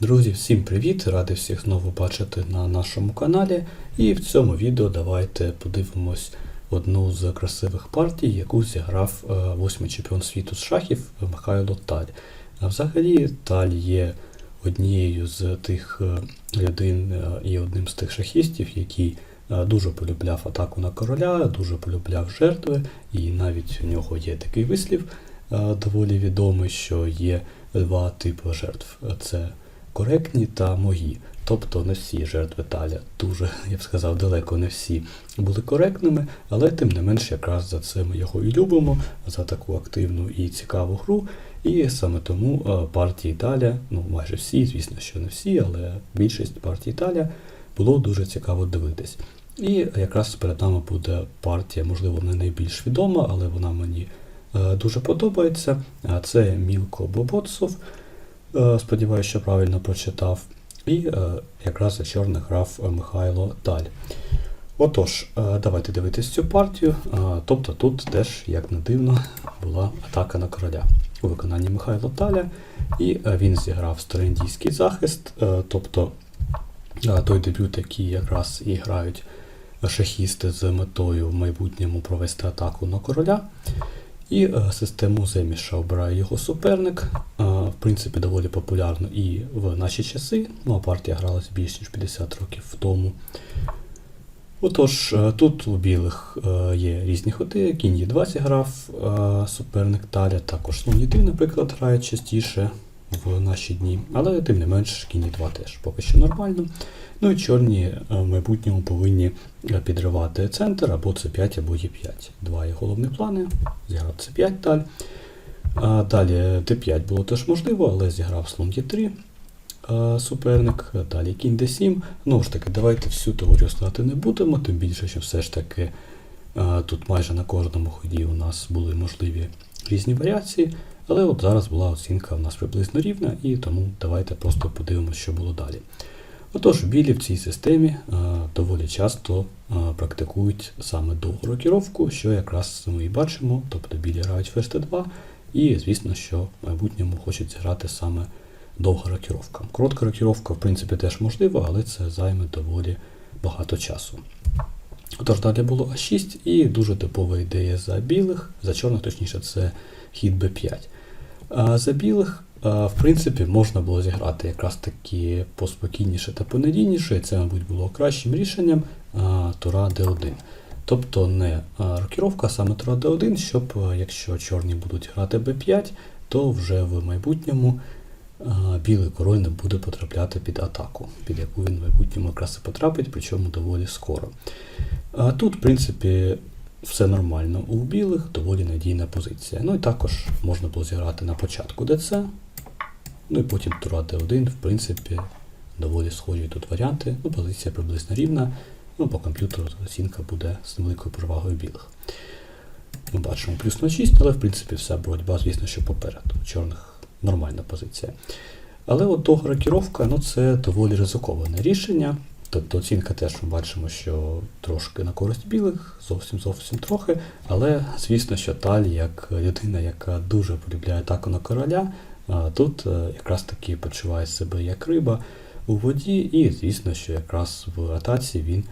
Друзі, всім привіт! Радий всіх знову бачити на нашому каналі. І в цьому відео давайте подивимось одну з красивих партій, яку зіграв е, восьмий чемпіон світу з шахів Михайло Таль. А взагалі Таль є однією з тих е, людей е, і одним з тих шахістів, який дуже полюбляв атаку на короля, дуже полюбляв жертви, і навіть у нього є такий вислів доволі відомий, що є два типи жертв. Це коректні та могі. Тобто не всі жертви таля, дуже, я б сказав, далеко не всі були коректними, але тим не менш якраз за це ми його і любимо, за таку активну і цікаву гру. І саме тому е, партії Таля, ну майже всі, звісно, що не всі, але більшість партій Таля було дуже цікаво дивитись. І якраз перед нами буде партія, можливо, не найбільш відома, але вона мені е, дуже подобається. Це Мілко Бобоцов. Е, Сподіваюся, що правильно прочитав. І е, якраз за чорних грав е, Михайло Таль. Отож, давайте дивитись цю партію. Тобто тут теж, як не дивно, була атака на короля у виконанні Михайла Таля. І він зіграв староіндійський захист, тобто той дебют, який якраз і грають шахісти з метою в майбутньому провести атаку на короля. І систему Земіша обирає його суперник. Принципі, доволі популярно і в наші часи. Ну, а партія гралась більш ніж 50 років тому. Отож, е, тут у білих е, є різні ходи. Кінь є 2 зіграв е, суперник Таля, також слон є 3, наприклад, грає частіше в наші дні. Але тим не менш, кінь є 2 теж поки що нормально. Ну і чорні в майбутньому повинні підривати центр або С5, або Е5. Два є головні плани. Зіграв С5 таль. А далі Д5 було теж можливо, але зіграв слон Е3 е, суперник. Далі кінь Д7. Ну ж таки, давайте всю теорію знати не будемо, тим більше, що все ж таки тут майже на кожному ході у нас були можливі різні варіації. Але от зараз була оцінка у нас приблизно рівна, і тому давайте просто подивимося, що було далі. Отож, білі в цій системі е, доволі часто е, практикують саме довгу рокіровку, що якраз ми і бачимо, тобто білі грають ферзь 2 і звісно, що в майбутньому хочуть зіграти саме довга рокіровка. Коротка рокіровка, в принципі, теж можлива, але це займе доволі багато часу. Отож, далі було А6 і дуже типова ідея за білих, за чорних, точніше, це хід Б5. А за білих, в принципі, можна було зіграти якраз таки поспокійніше та понадійніше, і це, мабуть, було кращим рішенням Тура Д1. Тобто не рокіровка, а саме Тура Д1, щоб якщо чорні будуть грати Б5, то вже в майбутньому білий король не буде потрапляти під атаку, під яку він в майбутньому якраз і потрапить, причому доволі скоро. А тут, в принципі, все нормально. У білих доволі надійна позиція. Ну і також можна було зіграти на початку ДЦ, ну і потім Тура Д1, в принципі, доволі схожі тут варіанти. Ну, позиція приблизно рівна. Ну, по комп'ютеру оцінка буде з невеликою перевагою білих. Ми бачимо плюс на 6, але в принципі вся боротьба, звісно, що попереду. У чорних нормальна позиція. Але от довга рокіровка ну, це доволі ризиковане рішення. Тобто оцінка теж ми бачимо, що трошки на користь білих, зовсім зовсім трохи. Але звісно, що Таль, як людина, яка дуже полюбляє атаку на короля, тут е, якраз таки почуває себе як риба у воді, і звісно, що якраз в атаці він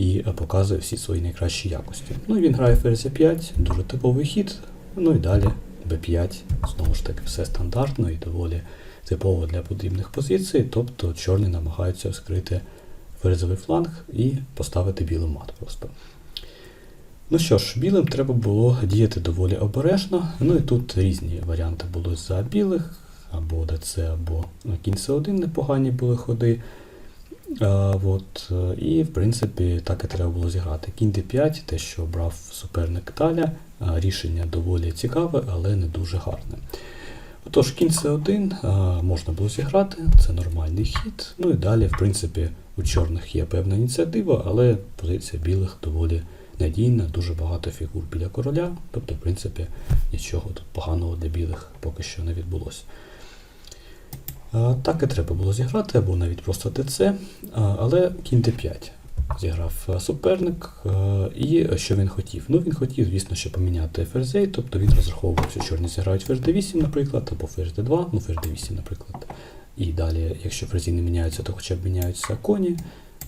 і показує всі свої найкращі якості. Ну і він грає ферзь 5, дуже типовий хід. Ну і далі Б5, знову ж таки, все стандартно і доволі типово для потрібних позицій. Тобто чорні намагаються скрити ферзовий фланг і поставити білий мат просто. Ну що ж, білим треба було діяти доволі обережно. Ну і тут різні варіанти були за білих, або ДЦ, або кінь С1 непогані були ходи. От, е, і, в принципі, так і треба було зіграти. Кінь d5, те, що обрав суперник Таля, рішення доволі цікаве, але не дуже гарне. Отож, кінь С1 можна було зіграти, це нормальний хід. Ну і далі, в принципі, у чорних є певна ініціатива, але позиція білих доволі надійна, дуже багато фігур біля короля. Тобто, в принципі, нічого тут поганого для білих поки що не відбулося. Так і треба було зіграти, або навіть просто ТЦ, але кінь d5 зіграв е, суперник. е, І що він хотів? Ну, він хотів, звісно, що поміняти ферзей, тобто він розраховував, що чорні зіграють ферзь d8, наприклад, або ферзь d2, ну ферзь d8, наприклад. І далі, якщо ферзі не міняються, то хоча б міняються коні.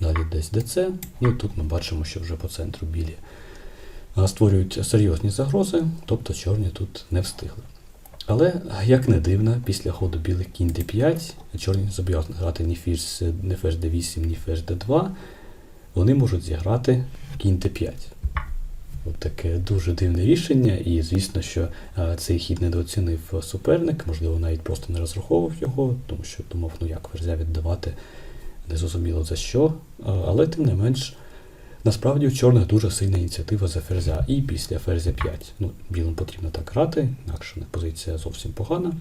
Далі десь ДЦ. Ну тут ми бачимо, що вже по центру білі створюють серйозні загрози, тобто чорні тут не встигли. Але, як не дивно, після ходу білих кінь d5, чорні зобов'язані грати ні ферзь, ні ферзь d8, ні ферзь d2, вони можуть зіграти кінь d5. От таке дуже дивне рішення, і звісно, що цей хід недооцінив суперник, можливо, навіть просто не розраховував його, тому що думав, ну як ферзя віддавати, не зрозуміло за що. Але тим не менш, насправді у чорних дуже сильна ініціатива за ферзя. І після ферзя 5. Ну, білим потрібно так грати, інакше в них позиція зовсім погана.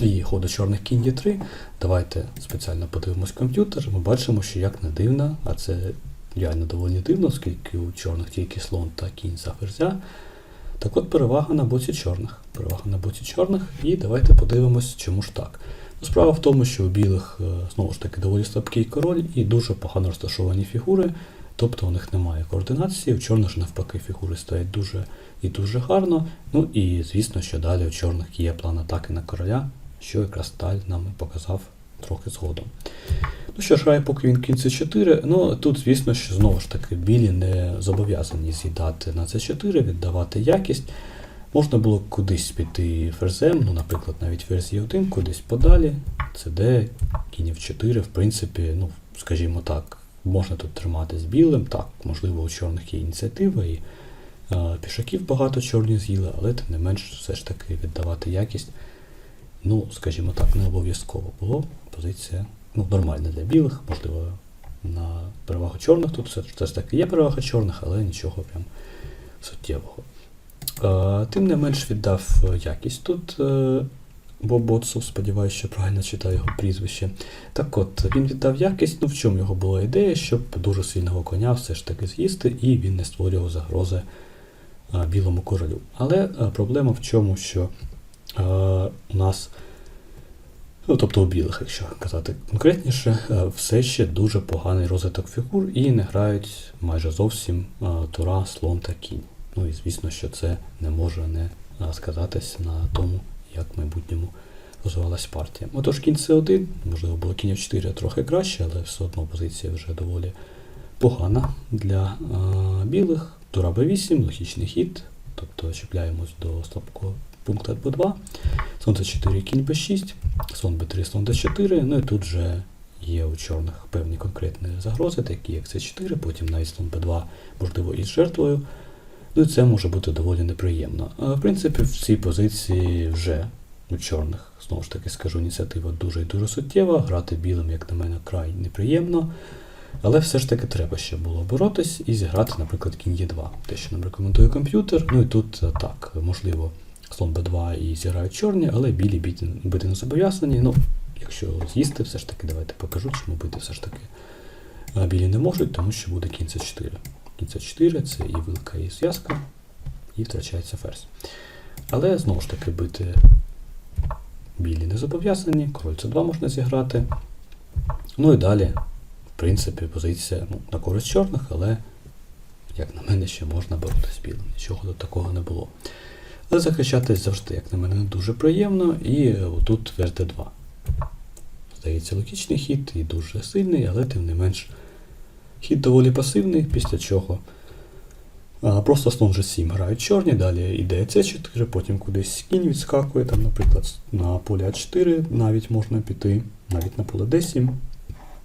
І ходу чорних кінь є 3. Давайте спеціально подивимось комп'ютер. Ми бачимо, що як не дивно, а це реально доволі дивно, оскільки у чорних тільки слон та кінь за ферзя. Так от перевага на боці чорних. Перевага на боці чорних. І давайте подивимось, чому ж так. Ну, Справа в тому, що у білих е, знову ж таки доволі слабкий король і дуже погано розташовані фігури, тобто у них немає координації, у чорних ж навпаки фігури стоять дуже і дуже гарно. Ну і звісно, що далі у чорних є план атаки на короля, що якраз Таль нам показав трохи згодом. Ну що ж, грає поки він кінь c4. Ну тут, звісно, що знову ж таки білі не зобов'язані з'їдати на c4, віддавати якість. Можна було кудись піти ферзем, ну, наприклад, навіть ферзь Е1, кудись подалі, CD, кінь f4, в принципі, ну, скажімо так, можна тут триматись білим, так, можливо, у чорних є ініціатива і е, пішаків багато чорні з'їли, але тим не менш все ж таки віддавати якість, ну, скажімо так, не обов'язково було. Позиція ну, нормальна для білих, можливо, на перевагу чорних тут все, все ж таки є перевага чорних, але нічого прям суттєвого. Е, Тим не менш віддав якість тут е, Бобоцов, сподіваюся, що правильно читаю його прізвище. Так от, він віддав якість, ну в чому його була ідея, щоб дуже сильного коня все ж таки з'їсти, і він не створював загрози е, білому королю. Але е, проблема в чому, що е, у нас, ну тобто у білих, якщо казати конкретніше, е, все ще дуже поганий розвиток фігур і не грають майже зовсім е, тура, слон та кінь. Ну і звісно, що це не може не а, сказатись на тому, як в майбутньому розвивалась партія. Отож, кінь С1, можливо, було кінь F4 трохи краще, але все одно позиція вже доволі погана для а, білих. Тура Б8, логічний хід, тобто чіпляємось до слабкого пункту Б2. Слон С4, кінь Б6, слон Б3, слон Д4, ну і тут же є у чорних певні конкретні загрози, такі як С4, потім навіть слон Б2, можливо, із жертвою. Ну і це може бути доволі неприємно. А, В принципі, в цій позиції вже у чорних, знову ж таки скажу, ініціатива дуже і дуже суттєва. Грати білим, як на мене, край неприємно. Але все ж таки треба ще було боротись і зіграти, наприклад, кінь Е2, те, що нам рекомендує комп'ютер. Ну і тут е, так, можливо, слон Б2 і зіграють чорні, але білі бити, бити не зобов'язані. Ну, якщо з'їсти, все ж таки, давайте покажу, чому бити все ж таки е, білі не можуть, тому що буде кінь С4. Кінь С4 це і вилка, і зв'язка, і втрачається ферзь. Але знову ж таки бити білі не зобов'язані, король С2 можна зіграти. Ну і далі, в принципі, позиція ну, на користь чорних, але, як на мене, ще можна боротися з білим. Нічого до такого не було. Але захищатись завжди, як на мене, не дуже приємно, і отут ферзь d2. Здається, логічний хід і дуже сильний, але тим не менш хід доволі пасивний, після чого а, просто слон G7 грають чорні, далі іде C4, потім кудись кінь відскакує, там, наприклад, на полі А4 навіть можна піти, навіть на поле D7.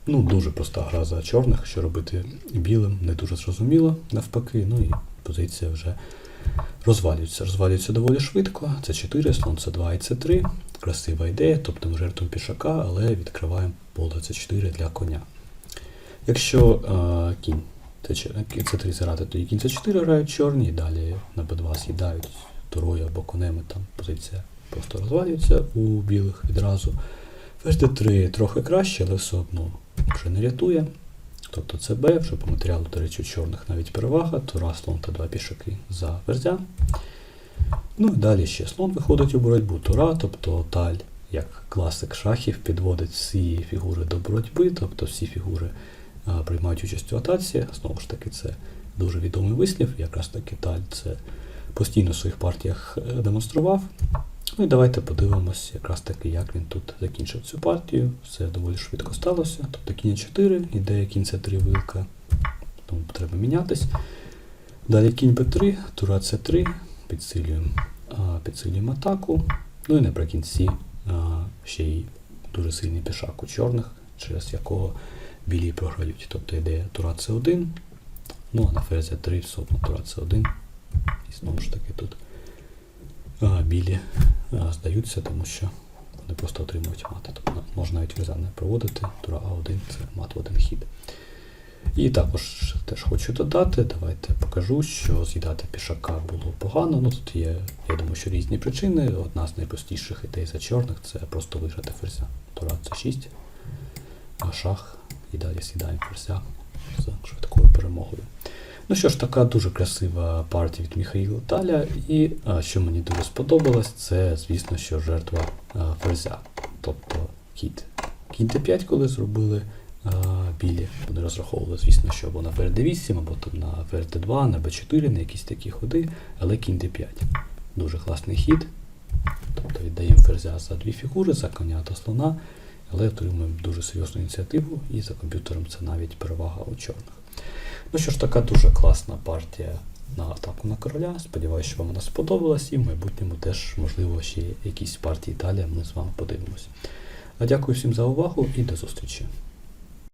Ну, дуже проста гра за чорних, що робити білим, не дуже зрозуміло, навпаки, ну і позиція вже розвалюється. Розвалюється доволі швидко. Це 4, слон С2 і С3. Красива ідея, тобто ми жертвуємо пішака, але відкриваємо поле С4 для коня. Якщо е, кінь С3 зіграти, тоді кінь С4 грають чорні, і далі на Б2 з'їдають турою або конем, там позиція просто розвалюється у білих відразу. Ферзь Д3 трохи краще, але все одно вже не рятує. Тобто це Б, вже по матеріалу, до речі, у чорних навіть перевага, тура, слон та два пішаки за ферзя. Ну і далі ще слон виходить у боротьбу тура, тобто таль, як класик шахів, підводить всі фігури до боротьби, тобто всі фігури а, приймають участь у атаці. Знову ж таки, це дуже відомий вислів, якраз таки таль це постійно в своїх партіях е, демонстрував. Ну і давайте подивимось якраз таки, як він тут закінчив цю партію. Все доволі швидко сталося. Тобто кінь 4, ідея кінь c 3 вилка, тому треба мінятись. Далі кінь b3, тура c3, підсилюємо, підсилюємо атаку. Ну і наприкінці ще й дуже сильний пішак у чорних, через якого білі програють. Тобто ідея тура c1, ну а на ферзь 3 все тура c1. І знову ж таки тут а, білі а, здаються, тому що вони просто отримують мати. Тобто можна навіть ферзя не проводити, тура А1 це мат в один хід. І також теж хочу додати, давайте покажу, що з'їдати пішака було погано. Ну тут є, я думаю, що різні причини. Одна з найпростіших ідей за чорних це просто виграти ферзя. Тура це 6, а шах, і далі сідаємо ферзя з швидкою перемогою. Ну що ж, така дуже красива партія від Міхаїла Таля. І що мені дуже сподобалось, це, звісно, що жертва ферзя. Тобто кіт. Кінь Т5, коли зробили а, білі, вони розраховували, звісно, що або на ферзь d8, або там на ферзь d2, на b4, на якісь такі ходи, але кінь d5. Дуже класний хід. Тобто віддаємо ферзя за дві фігури, за коня та слона, але отримуємо дуже серйозну ініціативу, і за комп'ютером це навіть перевага у чорних. Ну що ж, така дуже класна партія на атаку на короля. Сподіваюся, що вам вона сподобалась, і в майбутньому теж, можливо, ще якісь партії далі ми з вами подивимось. А дякую всім за увагу і до зустрічі.